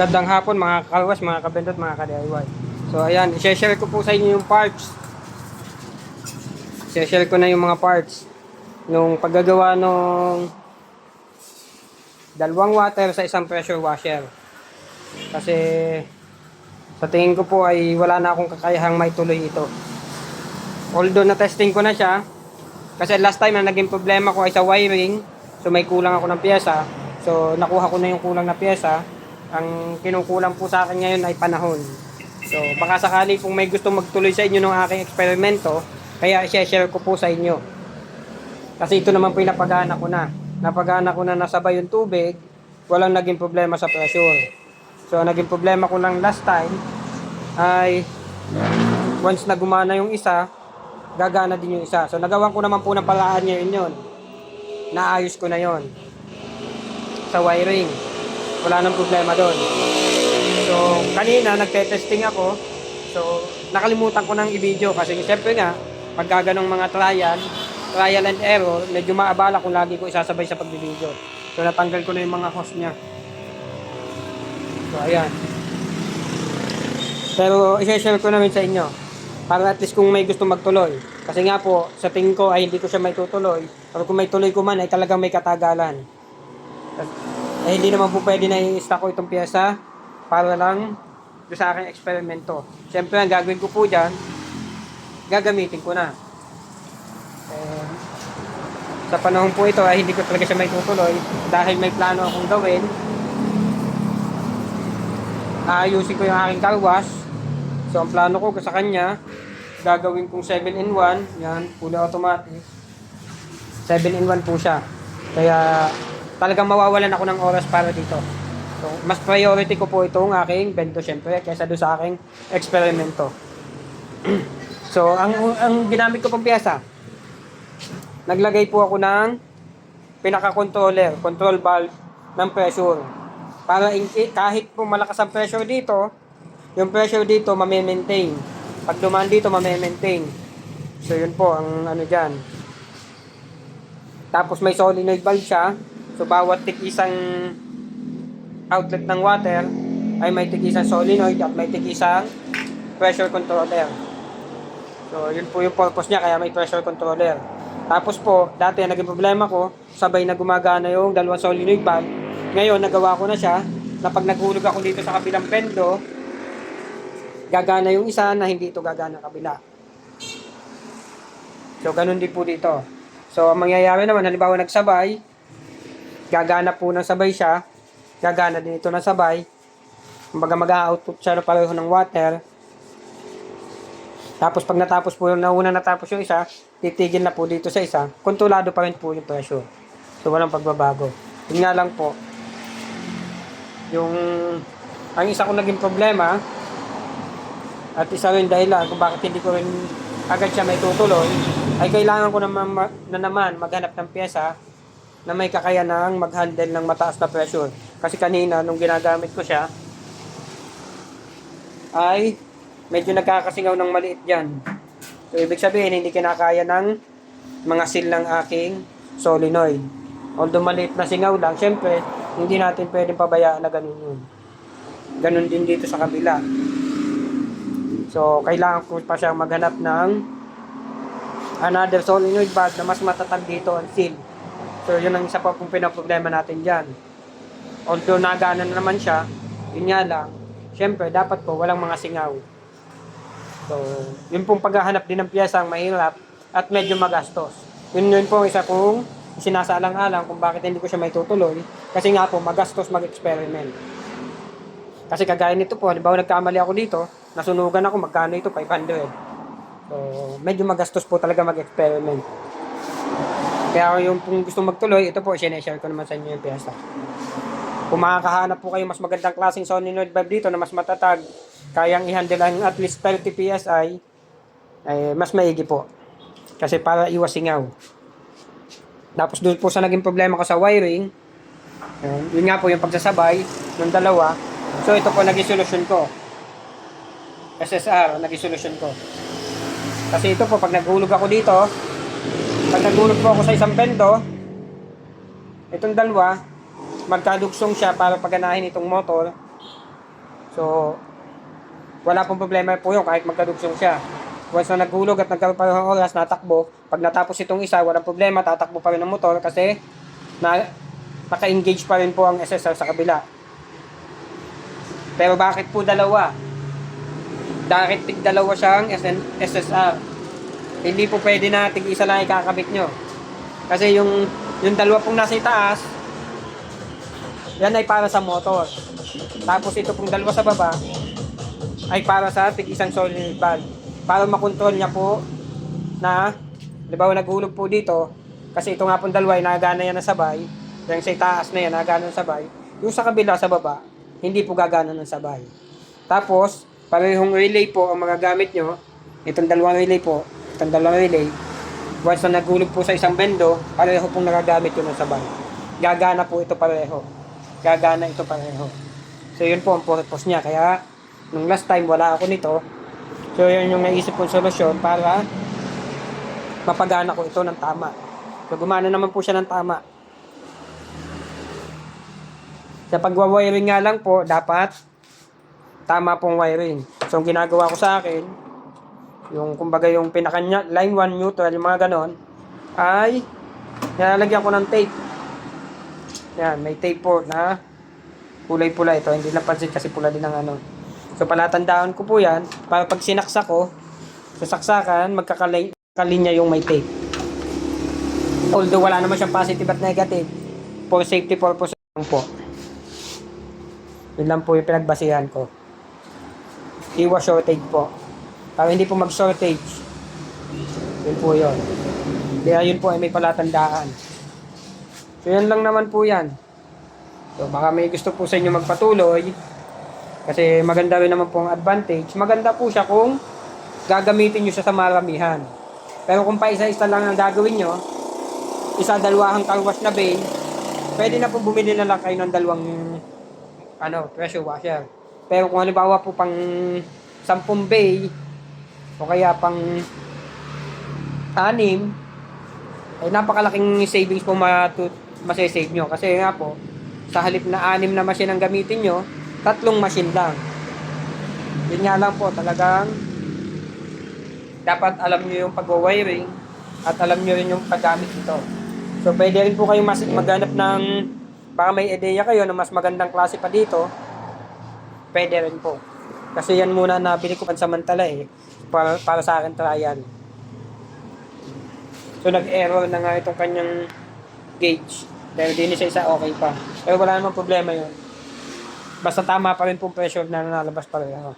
Magandang hapon mga kalwas, mga kabendot, mga ka-DIY. So ayan, i-share ko po sa inyo yung parts. I-share ko na yung mga parts nung paggagawa nung dalawang water sa isang pressure washer. Kasi sa tingin ko po ay wala na akong kakayahang may tuloy ito. Although na testing ko na siya, kasi last time na naging problema ko ay sa wiring, so may kulang ako ng pyesa. So nakuha ko na yung kulang na pyesa. Ang kinukulang po sa akin ngayon ay panahon. So baka sakali kung may gusto magtuloy sa inyo ng aking eksperimento, kaya i-share ko po sa inyo. Kasi ito naman po yung napagana ko na. Napagana ko na nasabay yung tubig, walang naging problema sa pressure. So naging problema ko lang last time ay once na gumana yung isa, gagana din yung isa. So nagawan ko naman po ng palaan ngayon yun. Naayos ko na yon sa wiring. Wala nang problema doon. So kanina nagte-testing ako. So nakalimutan ko nang i-video kasi siyempre nga pagka ganong mga trial, trial and error, medyo maabala kung lagi ko isasabay sa pag-video. So natanggal ko na yung mga host niya. So ayan. Pero i-share ko namin sa inyo para at least kung may gusto magtuloy. Kasi nga po, sa tingin ko ay hindi ko siya may tutuloy. Pero kung may tuloy ko man ay talagang may katagalan. Eh hindi naman po pwede na i-stack ko itong pyesa para lang sa aking eksperimento. Siyempre ang gagawin ko po dyan, gagamitin ko na. Eh, sa panahon po ito ay hindi ko talaga siya may tutuloy dahil may plano akong gawin. Aayusin ko yung aking car. So ang plano ko sa kanya, gagawin kong 7 in 1, yan, fully automatic. 7 in 1 po siya. Kaya talagang mawawalan ako ng oras para dito. So, mas priority ko po itong aking bento syempre kaysa doon sa aking eksperimento. so, ang ang ginamit ko pang piyesa, naglagay po ako ng pinaka-controller, control valve ng pressure. Para in, kahit po malakas ang pressure dito, yung pressure dito mame-maintain. Pag dumaan dito, mame-maintain. So, yun po ang ano dyan. Tapos may solenoid valve siya. So, bawat tik isang outlet ng water ay may tik isang solenoid at may tik isang pressure controller. So, yun po yung purpose niya, kaya may pressure controller. Tapos po, dati naging problema ko, sabay na gumagana yung dalawang solenoid valve. Ngayon, nagawa ko na siya, na pag naghulog ako dito sa kabilang pendo, gagana yung isa na hindi ito gagana kabila. So, ganun din po dito. So, ang mangyayari naman, halimbawa nagsabay, gagana po ng sabay siya, gagana din ito ng sabay, kumbaga mag-output siya na pareho ng water, tapos pag natapos po yung nauna natapos yung isa, titigil na po dito sa isa, kontrolado pa rin po yung pressure. So, walang pagbabago. Yun nga lang po, yung ang isa ko naging problema, at isa rin dahilan kung bakit hindi ko rin agad siya may tutuloy, ay kailangan ko naman ma- na naman maghanap ng pyesa na may kakayanang mag-handle ng mataas na pressure. Kasi kanina, nung ginagamit ko siya, ay medyo nagkakasingaw ng maliit yan. So, ibig sabihin, hindi kinakaya ng mga seal ng aking solenoid. Although maliit na singaw lang, syempre, hindi natin pwedeng pabayaan na ganun yun. Ganun din dito sa kabila. So, kailangan ko pa siyang maghanap ng another solenoid valve na mas matatag dito ang seal. So, yun ang isa pa pong pinaproblema natin dyan. Although nagana na naman siya, yun nga lang, syempre, dapat po walang mga singaw. So, yun pong paghahanap din ng piyesa ang mahirap at medyo magastos. Yun yun po isa kong sinasaalang-alang kung bakit hindi ko siya may tutuloy. Kasi nga po, magastos mag-experiment. Kasi kagaya nito po, halimbawa nagkamali ako dito, nasunugan ako, magkano ito? 500. So, medyo magastos po talaga mag-experiment. Kaya yung kung gusto magtuloy, ito po, sineshare ko naman sa inyo yung piyesa. Kung makakahanap po kayo mas magandang klaseng solenoid valve dito na mas matatag, kayang i-handle ang at least 30 PSI, ay mas maigi po. Kasi para iwas singaw. Tapos doon po sa naging problema ko sa wiring, yun, yun nga po yung pagsasabay ng dalawa. So ito po naging solusyon ko. SSR, naging solusyon ko. Kasi ito po, pag naghulog ako dito, pag naghulog po ako sa isang bendo, itong dalawa, magkadugsong siya para paganahin itong motor. So, wala pong problema po yun kahit magkadugsong siya. Once na naghulog at nagkaroon pa ng oras, natakbo, pag natapos itong isa, walang problema, tatakbo pa rin ang motor kasi na, naka-engage pa rin po ang SSR sa kabila. Pero bakit po dalawa? Bakit tig dalawa siyang SN, SSR? Hindi po pwede na tig isa lang ikakabit nyo. Kasi yung, yung dalawa pong nasa itaas, yan ay para sa motor. Tapos ito pong dalawa sa baba, ay para sa tig isang solenoid valve. Para makontrol niya po na, di ba naghulog po dito, kasi ito nga pong dalawa ay nagana yan na sabay, yung sa itaas na yan nagana ng sabay, yung sa kabila sa baba, hindi po gagana ng sabay. Tapos, parehong relay po ang magagamit nyo, itong dalawang relay po, dalawang relay, once na naghulog po sa isang bendo, pareho pong nagagamit yun ng sabay. Gagana po ito pareho. Gagana ito pareho. So, yun po ang purpose niya. Kaya, nung last time, wala ako nito. So, yun yung naisip kong solusyon para mapagana ko ito ng tama. So, gumana naman po siya ng tama. Sa pagwa-wiring nga lang po, dapat tama pong wiring. So, ang ginagawa ko sa akin, yung kumbaga yung pinakanya, line 1 neutral, yung mga ganon, ay nilalagyan ko ng tape. Yan, may tape po na kulay pula ito. Hindi napansin kasi pula din ng ano. So, palatandaan ko po yan para pag sinaksak ko, sa saksakan, magkakalinya yung may tape. Although wala naman siyang positive at negative, for safety purpose lang po. Yun lang po yung pinagbasihan ko. Iwas shortage po. Para hindi po mag-shortage. Yun po yun. Kaya yun po ay may palatandaan. So yan lang naman po yan. So baka may gusto po sa inyo magpatuloy. Kasi maganda rin naman po ang advantage. Maganda po siya kung gagamitin nyo siya sa maramihan. Pero kung pa isa-isa lang ang gagawin nyo, isa dalawang carwash na bay, pwede na po bumili na lang kayo ng dalawang ano, pressure washer. Pero kung halimbawa po pang 10 bay, o kaya pang anim, ay napakalaking savings po matu- masasave nyo. Kasi nga po, sa halip na anim na machine ang gamitin nyo, tatlong machine lang. Yun nga lang po, talagang dapat alam nyo yung pag-wiring at alam nyo rin yung paggamit nito. So, pwede rin po kayong mas maghanap ng baka may ideya kayo na mas magandang klase pa dito, pwede rin po. Kasi yan muna na bili ko pansamantala eh. Para, para sa akin trial. So, nag-error na nga itong kanyang gauge. Dahil din sa isa okay pa. Pero wala namang problema yun. Basta tama pa rin pong pressure na nalabas pa rin. Ano.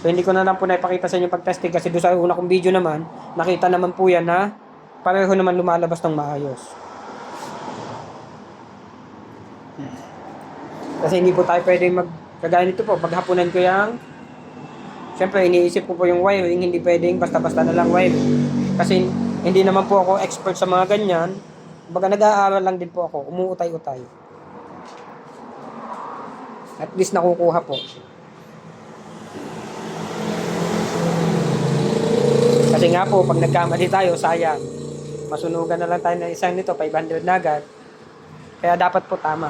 So, hindi ko na lang po naipakita sa inyo pag-testing kasi doon sa una kong video naman, nakita naman po yan na pareho naman lumalabas ng maayos. Kasi hindi po tayo pwedeng mag kagaya nito po, paghapunan ko yung Siyempre, iniisip ko po yung wiring, hindi pwedeng basta-basta na lang wiring. Kasi hindi naman po ako expert sa mga ganyan. Baga nag-aaral lang din po ako, umuutay-utay. At least nakukuha po. Kasi nga po, pag nagkamali tayo, sayang. Masunugan na lang tayo ng isang nito, 500 na agad. Kaya dapat po tama.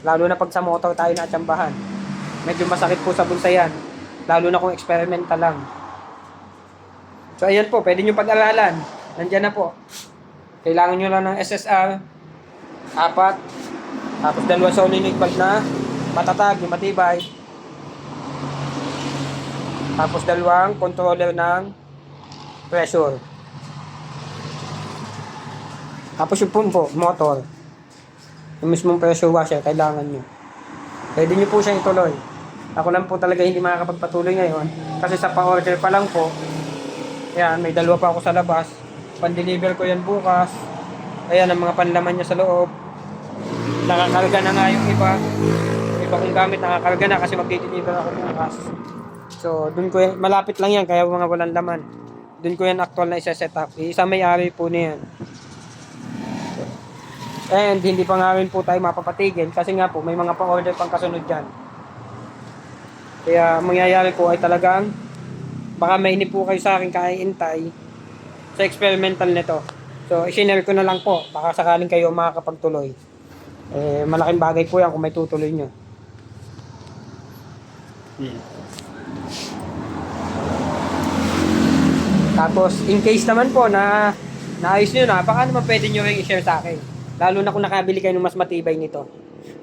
Lalo na pag sa motor tayo natsambahan. Medyo masakit po sa bulsa yan. Lalo na kung experimental lang. So, ayan po, pwede nyo pag-aralan. Nandyan na po. Kailangan nyo lang ng SSR, apat, tapos dalawa solenoid valve na matatag, yung matibay. Tapos dalawang controller ng pressure. Tapos yung pumpo, motor. Yung mismong pressure washer, kailangan nyo. Pwede nyo po siyang ituloy. Ako lang po talaga hindi makakapagpatuloy ngayon. Kasi sa pa-order pa lang po, yan, may dalawa pa ako sa labas. Pan-deliver ko yan bukas. Ayan, ang mga panlaman niya sa loob. Nakakarga na nga yung iba. Yung iba kong gamit nakakarga na kasi magdi-deliver ako bukas. So, dun ko yan, malapit lang yan, kaya mga walang laman. Dun ko yan actual na isa-set up. Isa may-ari po niyan. And hindi pa nga rin po tayo mapapatigil kasi nga po may mga pa-order pang kasunod dyan. Kaya ang mangyayari po ay talagang baka mainip po kayo sa akin kaintay sa experimental nito. So, isinare ko na lang po. Baka sakaling kayo makakapagtuloy. Eh, malaking bagay po yan kung may tutuloy nyo. Hmm. Tapos, in case naman po na naayos nyo na, baka naman pwede nyo rin i-share sa akin. Lalo na kung nakabili kayo ng mas matibay nito.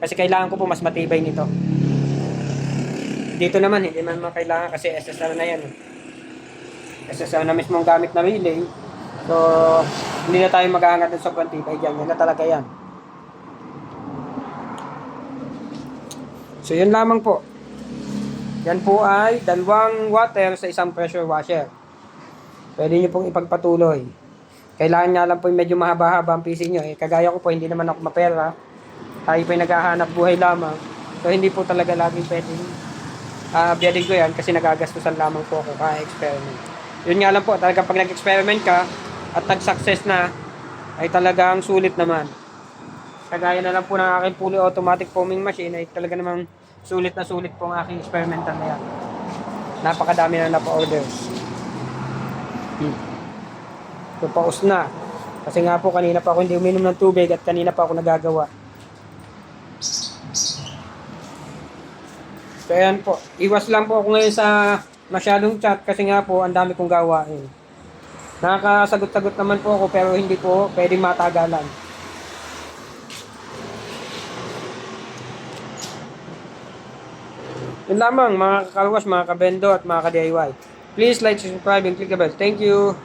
Kasi kailangan ko po mas matibay nito. Dito naman, hindi man naman kailangan kasi SSR na yan. SSR na mismo ang gamit na relay. So, hindi na tayo maghahangat ng sobrang tibay dyan. Yan na talaga yan. So, yun lamang po. Yan po ay dalawang water sa isang pressure washer. Pwede nyo pong ipagpatuloy. Kailangan nga lang po yung medyo mahaba-haba ang PC nyo. Eh, kagaya ko po, hindi naman ako mapera. Tayo po yung naghahanap buhay lamang. So, hindi po talaga laging pwedeng uh, biyadin ko yan kasi nagagastusan lamang po ako ka-experiment. Yun nga lang po, talagang pag nag-experiment ka at nag-success na, ay talagang sulit naman. Kagaya na lang po ng aking fully automatic foaming machine ay talaga namang sulit na sulit po ang aking experimental na yan. Napakadami na napa-orders. Hmm. So, paus na. Kasi nga po, kanina pa ako hindi uminom ng tubig at kanina pa ako nagagawa. So, ayan po. Iwas lang po ako ngayon sa masyadong chat kasi nga po, ang dami kong gawain. Nakakasagot-sagot naman po ako pero hindi po pwedeng matagalan. Yun lamang mga kakalwas, mga kabendo at mga ka-DIY. Please like, subscribe, and click the bell. Thank you!